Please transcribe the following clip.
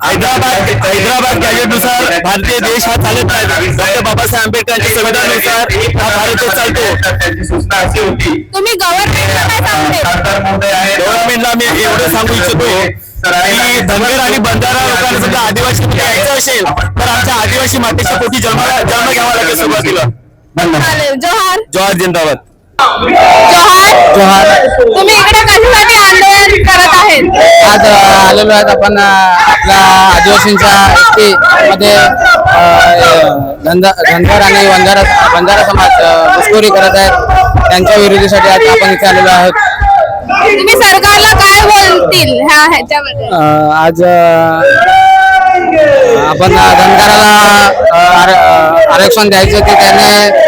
हैदराबाद हैदराबाद गॅजेटनुसार भारतीय देश हा चालत नाही डॉक्टर बाबासाहेब आंबेडकरांच्या संविधानानुसार हा भारत देश चालतो त्यांची सूचना अशी होती तुम्ही गव्हर्नमेंटला महोदय गव्हर्नमेंटला मी एवढं सांगू इच्छितो की धनगर आणि बंजारा लोकांना सुद्धा आदिवासी यायचं असेल तर आमच्या आदिवासी मातेच्या पोटी जन्माला जन्म घ्यावा लागेल सुरुवातीला. चालेल. जोहार जवाहर जिंदाबाद. जोहार. जोहार. तुम्ही इकडे कशासाठी आंदोलन करत आहेत? आज अ, आलेलो आहेत आपण अ, आपल्या आदिवासींच्या एसटी मध्ये अ, धंदा धनगर आणि बंजारा बंजारा समाज अ, घुसखोरी करत आहेत. त्यांच्या विरोधीसाठी आज आपण इथे आलेलो आहोत. तुम्ही सरकारला काय बोलतील ह्या ह्याच्यामध्ये? अ, आज अ, आपण धनगराला अ, आर- अ, आरक्षण द्यायचं ते त्याने